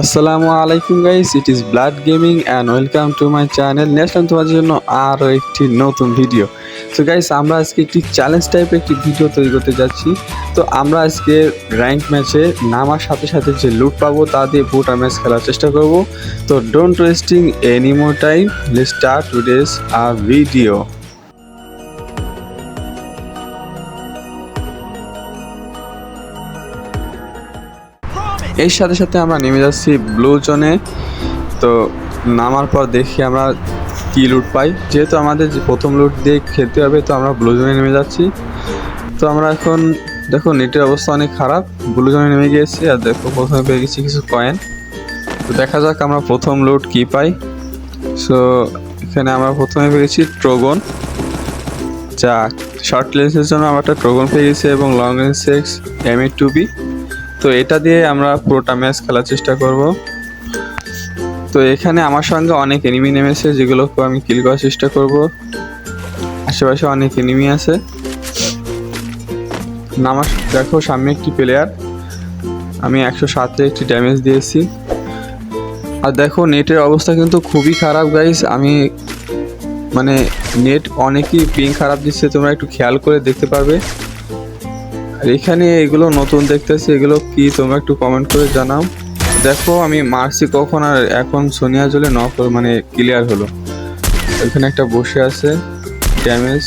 আসসালামু আলাইকুম guys it is blood gaming and welcome to my channel নিয়ে আসলাম তোমাদের জন্য আরও একটি নতুন ভিডিও তো গাইস আমরা আজকে একটি চ্যালেঞ্জ টাইপের একটি ভিডিও তৈরি করতে যাচ্ছি। তো আমরা আজকে র্যাঙ্ক ম্যাচে নামার সাথে সাথে যে লুট পাবো তা দিয়ে পুরোটা ম্যাচ খেলার চেষ্টা করব। তো don't wasting any more time let today's a video এর সাথে সাথে আমরা নেমে যাচ্ছি ব্লু জোনে। তো নামার পর দেখি আমরা কি লুট পাই। যেহেতু আমাদের প্রথম লুট দিয়ে খেলতে হবে, তো আমরা ব্লু জোনে নেমে যাচ্ছি। তো আমরা এখন, দেখো নেটের অবস্থা অনেক খারাপ। ব্লু জোনে নেমে গিয়েছি আর দেখো প্রথমে পেয়ে গেছি কিছু কয়েন তো দেখা যাক আমরা প্রথম লুট কি পাই। সো এখানে আমরা প্রথমে পেয়ে গেছি ট্রোগন যা শর্ট লেন্সের জন্য আমরা একটা ট্রোগন পেয়ে গেছি এবং long range X M A two B তো এটা দিয়ে আমরা পুরোটা ম্যাচ খেলার চেষ্টা করব। তো এখানে আমার সঙ্গে অনেক এনিমি নেমেছে, যেগুলোকে আমি কিল করার চেষ্টা করব। আশেপাশে অনেক এনিমি আছে। নামার দেখো সামনে একটি প্লেয়ার আমি একশো সাতে একটি ড্যামেজ দিয়েছি। আর দেখো নেটের অবস্থা কিন্তু খুবই খারাপ গাইস আমি মানে নেট অনেকই পিং খারাপ দিচ্ছে, তোমরা একটু খেয়াল করে দেখতে পারবে। এখানে এগুলো নতুন দেখতেছি, এগুলো কি তোমরা একটু কমেন্ট করে জানাও। দেখো, আমি মারছি কখন আর এখন সোনিয়া জলে নক মানে ক্লিয়ার হলো। এখানে একটা বসে আছে ড্যামেজ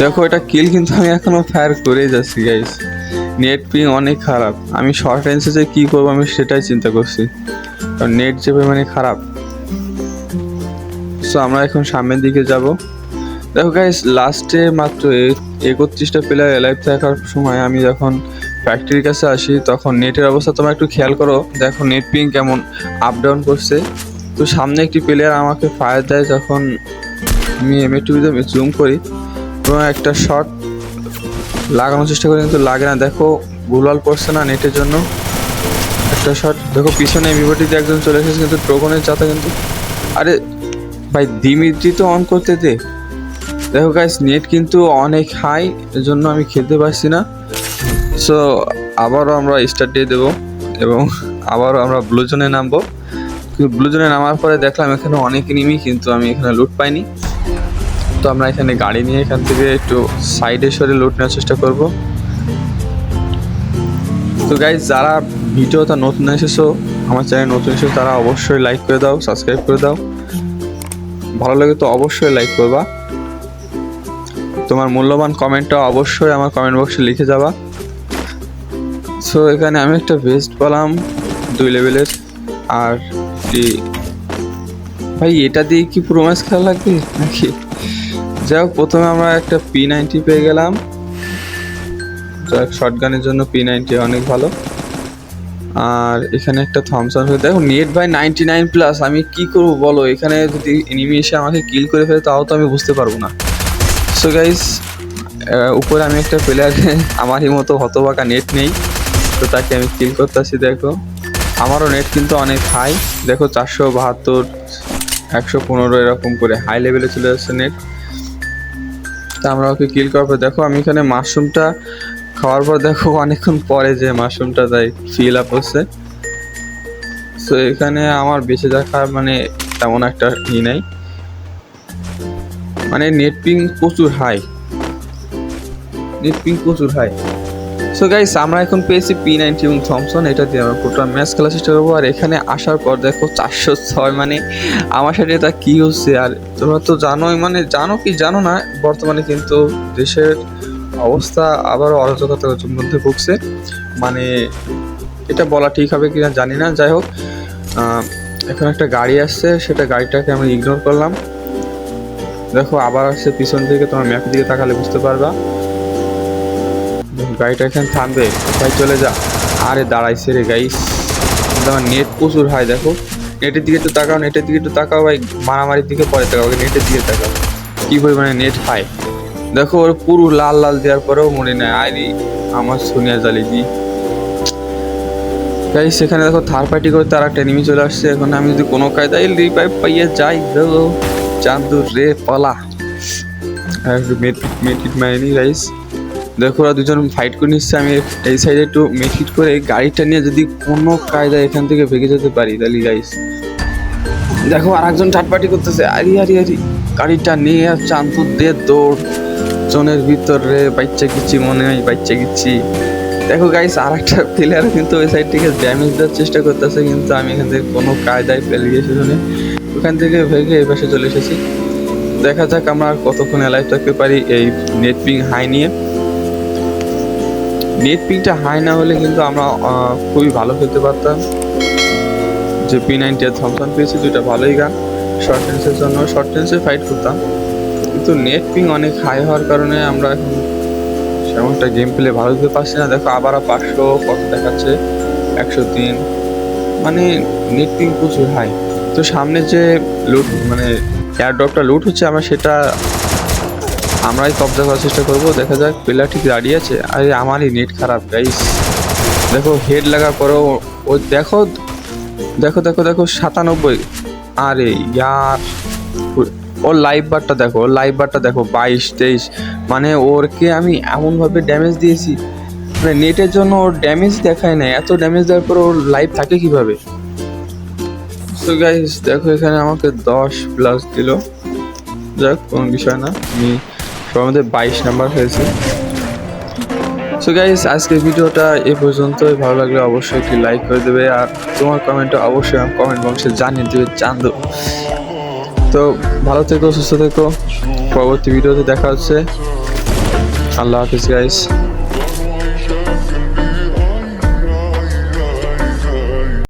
দেখো, এটা কিল কিন্তু আমি এখনও ফায়ার করেই যাচ্ছি গাইস নেট পিং অনেক খারাপ। আমি শর্ট রেঞ্জে যে কী করব, আমি সেটাই চিন্তা করছি। কারণ নেট যে মানে খারাপ। সো আমরা এখন সামনের দিকে যাব। দেখো গাইস লাস্টে মাত্র একত্রিশটা প্লেয়ার লাইভ থাকার সময় আমি যখন ফ্যাক্টরির কাছে আসি, তখন নেটের অবস্থা তোমরা একটু খেয়াল করো। দেখো নেট পিং কেমন আপ ডাউন করছে। তো সামনে একটি প্লেয়ার আমাকে ফায়ার দেয় যখন আমি এম এ টুবিতে জুম করি। এবং একটা শট লাগানোর চেষ্টা করি, কিন্তু লাগে না। দেখো গুলাল পড়ছে না নেটের জন্য। একটা শট দেখো পিছনে বিবটিতে একজন চলে এসেছে, কিন্তু টোকনের চাতা কিন্তু আরে, ভাই দিমিত্রি তো অন করতে দে। দেখো গাইস নেট কিন্তু অনেক হাই এর জন্য আমি খেলতে পারছি না। সো আবারও আমরা স্টার্ট দিয়ে দেবো এবং আবারও আমরা ব্লু জোনে নামবো। কিন্তু ব্লু জোনে নামার পরে দেখলাম এখানে অনেক নিমি কিন্তু আমি এখানে লুট পাইনি। তো আমরা এখানে গাড়ি নিয়ে এখান থেকে একটু সাইডে সরে লুট নেওয়ার চেষ্টা করব। তো গাইজ যারা ভিডিওটা নতুন এসেছ, আমার চ্যানেল নতুন এসেছ, তারা অবশ্যই লাইক করে দাও সাবস্ক্রাইব করে দাও। ভালো লাগে তো অবশ্যই লাইক করবা। তোমার মূল্যবান কমেন্টটা অবশ্যই আমার কমেন্ট বক্সে লিখে যাবা। সো এখানে আমি একটা ভেস্ট পেলাম দুই লেভেলের আর ভাই, এটা দিয়ে কি পুরো ম্যাচ খেলা লাগবে নাকি? যাই হোক, প্রথমে আমরা একটা পি নাইনটি পেয়ে গেলাম। শর্ট গানের জন্য পি নাইনটি অনেক ভালো। আর এখানে একটা থমসন দেখো net by ninety nine plus আমি কি করব বলো? এখানে যদি এনিমি এসে আমাকে কিল করে ফেলে, তাও তো আমি বুঝতে পারব না। সো গাইস উপরে আমি একটা প্লেয়ার আমারই মতো হতবাকা নেট নেই। তো তাকে আমি কিল করতেছি, দেখো। আমারও নেট কিন্তু অনেক হাই দেখো চারশো বাহাত্তর, একশো পনেরো এরকম করে হাই লেভেলে চলে যাচ্ছে নেট তা আমরা ওকে কিল করার পর দেখো আমি এখানে মাশরুমটা খাওয়ার পর দেখো অনেকক্ষণ পরে যে মাশরুমটা তাই ফিল আপ হচ্ছে। তো এখানে আমার বেঁচে থাকার মানে তেমন একটা ই নাই। মানে নেট পিং প্রচুর হাই নেট পিং প্রচুর হাই সো গাইস আমরা এখন পেয়েছি পি নাইনটি এবং থমসন এটা দিয়ে আমরা পুরো ম্যাচ খেলার চেষ্টা করব। আর এখানে আসার পর দেখো চারশো ছয় মানে আমার সাথে এটা কী হচ্ছে? আর তোমরা তো জানোই মানে জানো কি জানো না, বর্তমানে কিন্তু দেশের অবস্থা আবারও অরাজকতার মধ্যে ভুগছে। মানে এটা বলা ঠিক হবে কিনা জানি না। যাই হোক এখন একটা গাড়ি আসছে, সেটা গাড়িটাকে আমি ইগনোর করলাম। দেখো, আবার আসছে পিছন থেকে তোমার ম্যাপের দিকে তাকালে বুঝতে পারবা। গাড়িটা এখানে থামবে ভাই চলে যা। আরে, দাঁড়াইছে রে গাইস তোমার নেট প্রচুর হয় দেখো। নেটের দিকে একটু তাকাও, নেটের দিকে একটু তাকাও, ভাই। মারামারির দিকে পরে তাকাও নেটের দিকে তাকাও। কি পরিমাণে নেট হাই দেখো, ওর পুরো লাল লাল দেওয়ার পরেও মনে নেয় আইরি, আমার সোনিয়া জালি দি গাইস সেখানে দেখো থার্ড পার্টি করে তারা একটা এনিমি চলে আসছে। এখন আমি যদি কোনো কায়দায় রিপাইপ পাইয়ে যাই দেখো চাঁদুর রে পলা। মেটিট মারিনি গাইস দেখো, ওরা দুজন ফাইট করে নিচ্ছে। আমি এই সাইডে একটু মেটফিট করে গাড়িটা নিয়ে যদি কোনো কায়দায় এখান থেকে ভেঙে যেতে পারি, তাহলে গাইস দেখো আর একজন চাটপাটি করতেছে। আরি আরি আরি, গাড়িটা নিয়ে আর চান্তু দিয়ে দৌড়। জনের ভিতরে বাচ্চা গিচ্ছি মনে হয় বাচ্চা গিচ্ছি দেখো গাইস আর একটা প্লেয়ার কিন্তু ওই সাইড থেকে ড্যামেজ দেওয়ার চেষ্টা করতেছে, কিন্তু আমি এখান থেকে কোনো কায়দায় পেলে গেছি শুনে। ওখান থেকে ভেঙে এই পাশে চলে এসেছি। দেখা যাক আমরা আর কতক্ষণ লাইভ থাকতে পারি এই নেট পিং হাই নিয়ে। নেট পিংটা হাই না হলে কিন্তু আমরা খুবই ভালো খেলতে পারতাম। যে পি নাইনটি আর থমসন পেয়েছি, দুইটা ভালোই গান। শর্ট টেন্সের জন্য শর্ট টেন্সে ফাইট করতাম। কিন্তু নেট পিং অনেক হাই হওয়ার কারণে আমরা এখন সেমনটা গেম প্লে ভালো দিতে পারছি না। দেখো আবার পাঁচশো কত দেখাচ্ছে? একশো তিন। মানে নেট পিং প্রচুর হাই তো সামনে যে লুট মানে এয়ারড্রপটা লুট হচ্ছে, আমরা সেটা, আমরাই কবজা করার চেষ্টা করব। দেখা যাক প্লেয়ার ঠিক দাঁড়িয়ে আছে। আরে, আমারই নেট খারাপ গাইস দেখো হেড লাগার পরেও ও, দেখো দেখো দেখো দেখো, সাতানব্বই। আরে, ইয়ার, ওর লাইভ বারটা দেখো, ওর লাইভ বারটা দেখো, বাইশ, তেইশ। মানে ওরকে আমি এমনভাবে ড্যামেজ দিয়েছি। মানে নেটের জন্য ওর ড্যামেজ দেখায় না এত ড্যামেজ দেওয়ার পর ওর লাইভ থাকে কীভাবে? তো গাইস দেখো এখানে আমাকে দশ প্লাস দিল। যাক, কোনো বিষয় না। আমি সবার বাইশ নাম্বার হয়েছে। সো গাইস আজকের ভিডিওটা এ পর্যন্তই। ভালো লাগলে অবশ্যই একটি লাইক করে দেবে। আর তোমার কমেন্টটা অবশ্যই কমেন্ট বক্সে জানিয়ে দেবে চান্দু তো ভালো থেকো, সুস্থ থেকো। পরবর্তী ভিডিওতে দেখা হচ্ছে। আল্লাহ হাফিজ গাইস